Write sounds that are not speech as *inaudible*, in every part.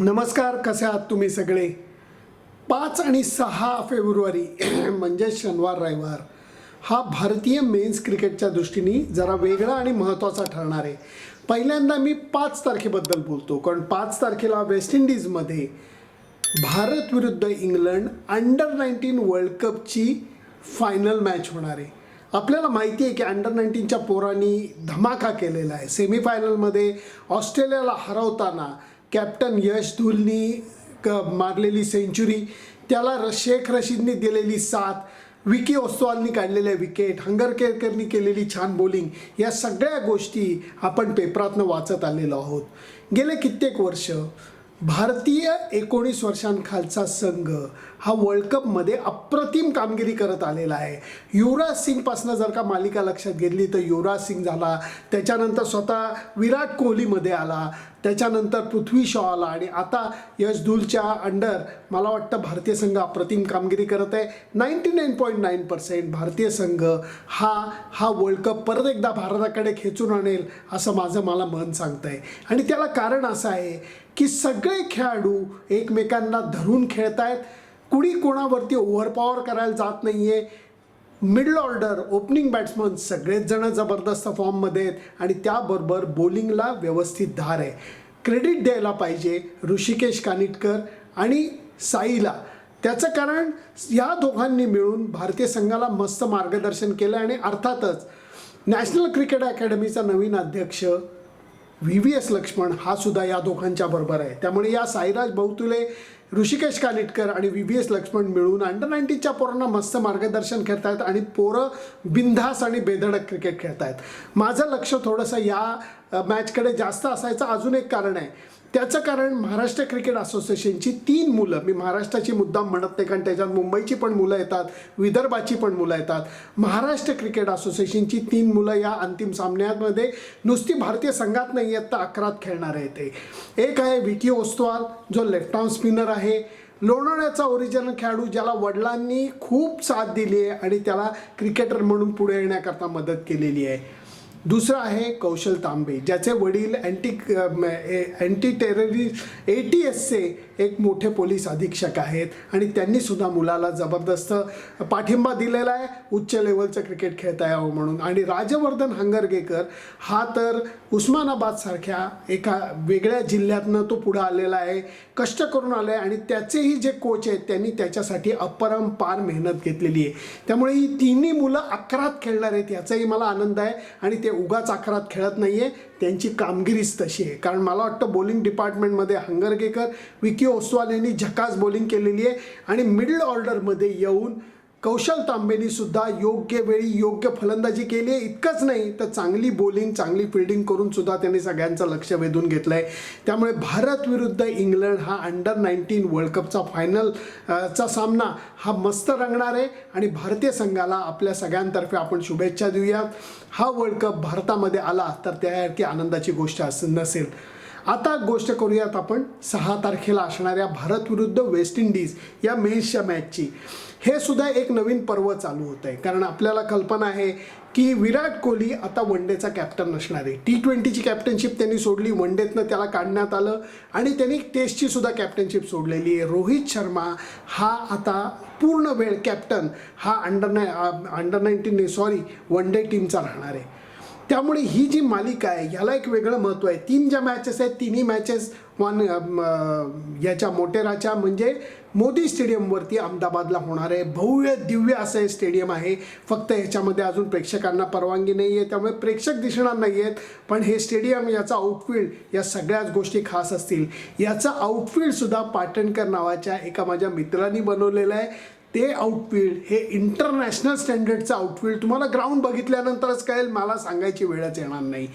नमस्कार कसे आहात तुम्ही सगळे? पाच आणि सहा फेब्रुवारी *clears throat* म्हणजे शनिवार रविवार हा भारतीय मेन्स क्रिकेटच्या दृष्टीने जरा वेगळा आणि महत्त्वाचा ठरणार आहे. पहिल्यांदा मी पाच तारखेबद्दल बोलतो कारण पाच तारखेला वेस्ट इंडिजमध्ये भारत विरुद्ध इंग्लंड अंडर नाईन्टीन वर्ल्ड कपची फायनल मॅच होणार आहे. आपल्याला माहिती आहे की अंडर नाईन्टीनच्या पोरांनी धमाका केलेला आहे. सेमीफायनलमध्ये ऑस्ट्रेलियाला हरवताना कॅप्टन यश धुलनी क मारलेली सेंचुरी त्याला शेख रशीदनी दिलेली साथ विकी ओस्तवालनी काढलेल्या विकेट हंगर केरकरनी केलेली छान बॉलिंग या सगळ्या गोष्टी आपण पेपरातनं वाचत आलेलो आहोत. गेले कित्येक वर्ष भारतीय एकोणीस वर्षांखालचा संघ हा वर्ल्ड कपमध्ये अप्रतिम कामगिरी करत आलेला आहे. युवराज सिंगपासनं जर का मालिका लक्षात घेतली तर युवराज सिंग झाला. त्याच्यानंतर स्वतः विराट कोहलीमध्ये आला. त्याच्यानंतर पृथ्वी शॉ आला. आणि आता यश अंडर मला वाटतं भारतीय संघ अप्रतिम कामगिरी करत आहे. Ninety nine point nine percent भारतीय संघ हा हा वर्ल्ड कप परत एकदा भारताकडे खेचून आणेल असं माझं मला मन सांगतं आहे आणि त्याला कारण असं आहे की सगळे खेळाडू एकमेकांना धरून खेळत आहेत कुणी कोणावरती ओव्हरपॉवर करायला जात नाही आहे मिडल ऑर्डर ओपनिंग बॅट्समन सगळेच जण जबरदस्त फॉर्ममध्ये आहेत आणि त्याबरोबर बॉलिंगला व्यवस्थित धार आहे. क्रेडिट द्यायला पाहिजे ऋषिकेश कानिटकर आणि साईला. त्याचं कारण या दोघांनी मिळून भारतीय संघाला मस्त मार्गदर्शन केलं आणि अर्थातच नॅशनल क्रिकेट अकॅडमीचा नवीन अध्यक्ष व्ही व्ही एस लक्ष्मण हा सुद्धा या दोघांच्या बरोबर आहे. त्यामुळे या साईराज बहुतुले ऋषिकेश कानिटकर आणि व्ही व्ही एस लक्ष्मण मिळून अंडर नाईन्टीनच्या पोरांना मस्त मार्गदर्शन खेळतायत आणि पोरं बिनधास आणि बेधडक क्रिकेट खेळतायत. माझं लक्ष थोडंसं या मॅचकडे जास्त असायचं अजून एक कारण आहे. त्याचं कारण महाराष्ट्र क्रिकेट असोसिएशनची तीन मुलं. मी महाराष्ट्राची मुद्दाम म्हणत नाही कारण त्याच्यात मुंबईची पण मुलं येतात विदर्भाची पण मुलं येतात. महाराष्ट्र क्रिकेट असोसिएशनची तीन मुलं या अंतिम सामन्यांमध्ये नुसती भारतीय संघात नाही आहेत तर अकरात खेळणार आहे ते. एक आहे विकी ओस्तवाल जो लेफ्ट आर्म स्पिनर आहे. लोणावळ्याचा ओरिजिनल खेळाडू ज्याला वडिलांनी खूप साथ दिली आहे आणि त्याला क्रिकेटर म्हणून पुढे येण्याकरता मदत केलेली आहे. दुसरं आहे कौशल तांबे ज्याचे वडील anti anti terrorist A T एसचे एक मोठे पोलीस अधीक्षक आहेत. आणि त्यांनीसुद्धा मुलाला जबरदस्त पाठिंबा दिलेला आहे. उच्च लेवलचं क्रिकेट खेळता यावं म्हणून. आणि राजवर्धन हंगरगेकर हा तर उस्मानाबादसारख्या एका वेगळ्या जिल्ह्यातनं तो पुढं आलेला आहे. कष्ट करून आला आहे आणि त्याचेही जे कोच आहेत त्यांनी त्याच्यासाठी अपरंपार मेहनत घेतलेली आहे. त्यामुळे ही तिन्ही मुलं अकरात खेळणार आहेत याचाही मला आनंद आहे. आणि ते उगाच आकारात खेळत नाही आहे त्यांची कामगिरीच तशी आहे. कारण मला वाटतं बॉलिंग डिपार्टमेंटमध्ये हंगरगेकर विकी ओसवाल यांनी झकास बॉलिंग केलेली आहे आणि मिडल ऑर्डरमध्ये येऊन कौशल तांबेनी सुद्धा योग्य वेळी योग्य फलंदाजी केली आहे. इतकंच नाही तर चांगली बॉलिंग चांगली फिल्डिंग करून सुद्धा त्यांनी सगळ्यांचं लक्ष वेधून घेतलं आहे त्यामुळे भारत विरुद्ध इंग्लंड हा अंडर नाईन्टीन वर्ल्ड कपचा फायनल चा सामना हा मस्त रंगणार आहे. आणि भारतीय संघाला आपल्या सगळ्यांतर्फे आपण शुभेच्छा देऊयात हा वर्ल्ड कप भारतामध्ये आला तर त्यासारखी आनंदाची गोष्ट अस नसेल. आता गोष्ट करूयात आपण. सहा तारखेला असणाऱ्या भारत विरुद्ध वेस्ट इंडिज या मेन्सच्या मॅचची हे सुद्धा एक नवीन पर्व चालू होत आहे कारण आपल्याला कल्पना आहे की विराट कोहली आता वन डेचा कॅप्टन नसणार आहे. टी ट्वेंटीची कॅप्टनशिप त्यांनी सोडली वन डेतनं त्याला काढण्यात आलं आणि त्यांनी टेस्टची सुद्धा कॅप्टनशिप सोडलेली आहे. रोहित शर्मा हा आता पूर्ण वेळ कॅप्टन हा under nine under nineteen sorry one day टीमचा राहणार आहे. त्यामुळे ही जी मालिका आहे ह्याला एक वेगळं महत्त्व आहे. तीन ज्या मॅचेस आहेत तिन्ही मॅचेस वन याच्या मोटेराच्या म्हणजे मोदी स्टेडियमवरती अहमदाबादला होणार आहे. भव्य दिव्य असं हे स्टेडियम आहे. फक्त ह्याच्यामध्ये अजून प्रेक्षकांना परवानगी नाही आहे त्यामुळे प्रेक्षक दिसणार नाही आहेत पण हे स्टेडियम याचा आउटफील्ड या सगळ्याच गोष्टी खास असतील. याचं आउटफील्डसुद्धा पाटणकर नावाच्या एका माझ्या मित्रांनी बनवलेलं आहे. ते आउटफील्ड हे इंटरनॅशनल स्टँडर्डचं आउटफील्ड तुम्हाला ग्राउंड बघितल्यानंतरच कळेल मला सांगायची वेळच येणार नाही.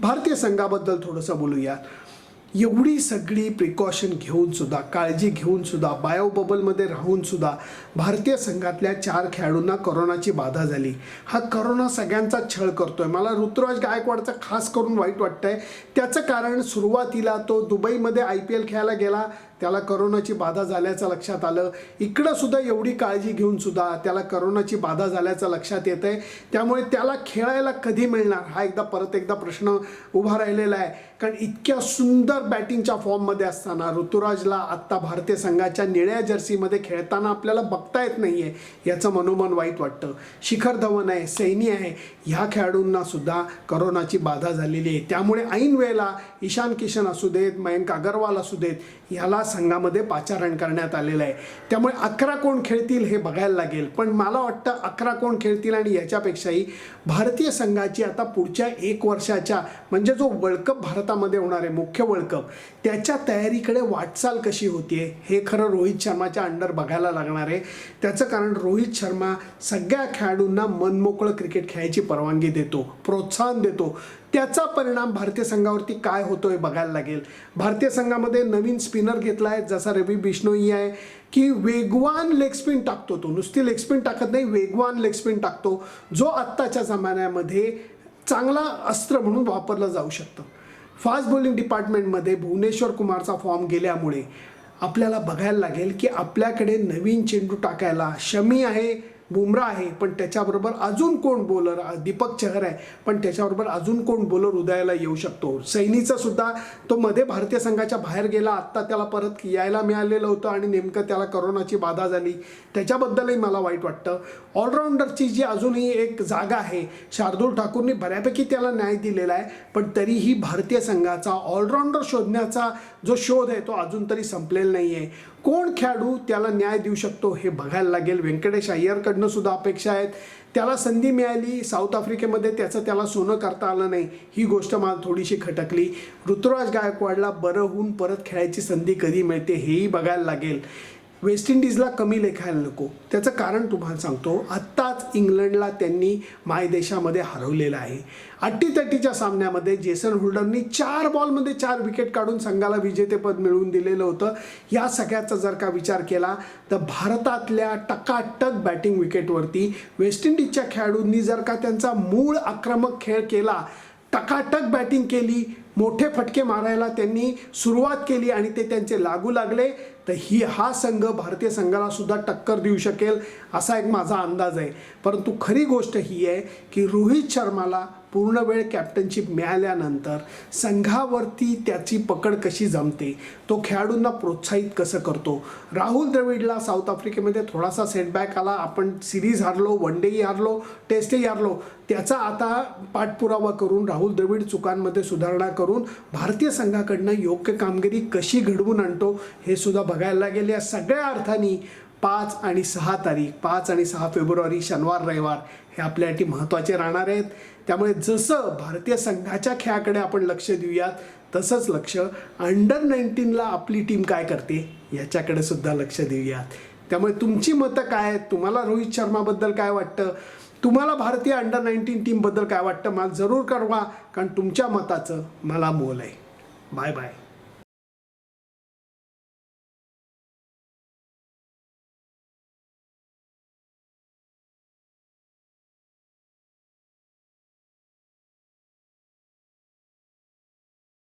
भारतीय संघाबद्दल थोडंसं बोलूया एवढी सगळी प्रिकॉशन घेऊन सुद्धा काळजी घेऊन सुद्धा बायो बबलमध्ये राहून सुद्धा भारतीय संघातल्या चार खेळाडूंना करोनाची बाधा झाली. हा करोना सगळ्यांचा छळ करतो आहे मला ऋतुराज गायकवाडचं खास करून वाईट वाटतं आहे त्याचं कारण सुरुवातीला तो दुबईमध्ये आय पी एल खेळायला गेला. त्याला करोनाची बाधा झाल्याचं लक्षात आलं. इकडं सुद्धा एवढी काळजी घेऊन सुद्धा त्याला करोनाची बाधा झाल्याचं लक्षात येत आहे त्यामुळे त्याला खेळायला कधी मिळणार? हा एकदा परत एकदा प्रश्न उभा राहिलेला आहे. कारण इतक्या सुंदर बॅटिंगच्या फॉर्ममध्ये असताना ऋतुराजला आत्ता भारतीय संघाच्या निळ्या जर्सीमध्ये खेळताना आपल्याला बघता येत नाही आहे याचं मनोमन वाईट वाटतं. शिखर धवन आहे सैनी आहे ह्या खेळाडूंना सुद्धा करोनाची बाधा झालेली आहे. त्यामुळे ऐन वेळेला ईशान किशन असू देत मयंक अगरवाल असू देत याला संघामध्ये पाचारण करण्यात आलेलं आहे. त्यामुळे अकरा कोण खेळतील हे बघायला लागेल. पण मला वाटतं अकरा कोण खेळतील आणि याच्यापेक्षाही भारतीय संघाची आता पुढच्या एक वर्षाच्या म्हणजे जो वर्ल्ड कप भारतामध्ये होणार आहे मुख्य वर्ल्ड कप त्याच्या तयारीकडे वाटचाल कशी होतीये हे खरं रोहित शर्माच्या अंडर बघायला लागणार आहे. त्याचं कारण रोहित शर्मा सगळ्या खेळाडूंना मनमोकळं क्रिकेट खेळायची परवानगी देतो प्रोत्साहन देतो. त्याचा परिणाम भारतीय संघावरती काय होतोय बघायला लागेल. भारतीय संघामध्ये नवीन स्पिनर घेतला आहे जसा रवी बिष्णोई आहे की वेगवान लेग स्पिन टाकतो तो. नुसती लेग स्पिन टाकत नाही वेगवान लेग स्पिन टाकतो जो आत्ताच्या जमान्यामध्ये चांगला अस्त्र म्हणून वापरलं जाऊ शकतं. फास्ट बॉलिंग डिपार्टमेंटमध्ये भुवनेश्वर कुमारचा फॉर्म गेल्यामुळे आपल्याला बघायला लागेल की आपल्याकडे नवीन चेंडू टाकायला शमी आहे बुमरा आहे पण त्याच्याबरोबर अजून कोण बॉलर दीपक चहर आहे पण त्याच्याबरोबर अजून कोण बॉलर उदयाला येऊ शकतो? सैनीचा सुद्धा तो मध्ये भारतीय संघाच्या बाहेर गेला आत्ता त्याला परत यायला मिळालेलं होतं आणि नेमकं त्याला करोनाची बाधा झाली. त्याच्याबद्दलही मला वाईट वाटतं. ऑलराऊंडरची जी अजूनही एक जागा आहे शार्दूल ठाकूरनी बऱ्यापैकी त्याला न्याय दिलेला आहे पण तरीही भारतीय संघाचा ऑलराऊंडर शोधण्याचा जो शोध आहे तो अजून तरी संपलेला नाही आहे कोण खेळाडू त्याला न्याय देऊ शकतो हे बघायला लागेल. व्यंकटेश अय्यरकडनं सुद्धा अपेक्षा आहेत. त्याला संधी मिळाली. साऊथ आफ्रिकेमध्ये त्याचं त्याला सोनं करता आलं नाही. ही गोष्ट मला थोडीशी खटकली. ऋतुराज गायकवाडला बरं होऊन परत खेळायची संधी कधी मिळते हेही बघायला लागेल. वेस्ट इंडिजला कमी लेखायला नको. त्याचं कारण तुम्हाला सांगतो आत्ताच इंग्लंडला त्यांनी मायदेशामध्ये हरवलेलं आहे. अट्टीतट्टीच्या सामन्यामध्ये जेसन होल्डरनी चार बॉलमध्ये चार विकेट काढून संघाला विजेतेपद मिळवून दिलेलं होतं. या सगळ्याचा जर का विचार केला तर भारतातल्या टकाटक बॅटिंग विकेटवरती वेस्ट इंडिजच्या खेळाडूंनी जर का त्यांचा मूळ आक्रमक खेळ केला टकाटक बॅटिंग केली मोठे फटके मारायला त्यांनी सुरुवात केली आणि ते त्यांचे लागू लागले तर ही हा संघ भारतीय संघाला सुद्धा टक्कर देऊ शकेल असा एक माझा अंदाज आहे. परंतु खरी गोष्ट ही आहे की रोहित शर्माला पूर्ण वेळ कॅप्टनशिप मिळाल्यानंतर संघावरती त्याची पकड कशी जमते तो खेळाडूंना प्रोत्साहित कसं करतो? राहुल द्रविडला साऊथ आफ्रिकेमध्ये थोडासा सेटबॅक आला आपण सिरीज हारलो वन डेही हारलो टेस्टही हारलो. त्याचा आता पाठपुरावा करून राहुल द्रविड चुकांमध्ये सुधारणा करून भारतीय संघाकडनं योग्य कामगिरी कशी घडवून आणतो हे सुद्धा बघायला गेले या सगळ्या अर्थाने पाच आणि सहा तारीख पाच आणि सहा फेब्रुवारी शनिवार रविवार हे आपल्यासाठी महत्त्वाचे राहणार आहेत. त्यामुळे जसं भारतीय संघाच्या खेळाकडे आपण लक्ष देऊयात तसंच लक्ष अंडर नाईन्टीनला आपली टीम काय करते याच्याकडे सुद्धा लक्ष देऊयात. त्यामुळे तुमची मतं काय आहेत? तुम्हाला रोहित शर्माबद्दल काय वाटतं? तुम्हाला भारतीय अंडर नाईन्टीन टीमबद्दल काय वाटतं? मला जरूर कळवा कारण तुमच्या मताचं मला मोल आहे. Bye bye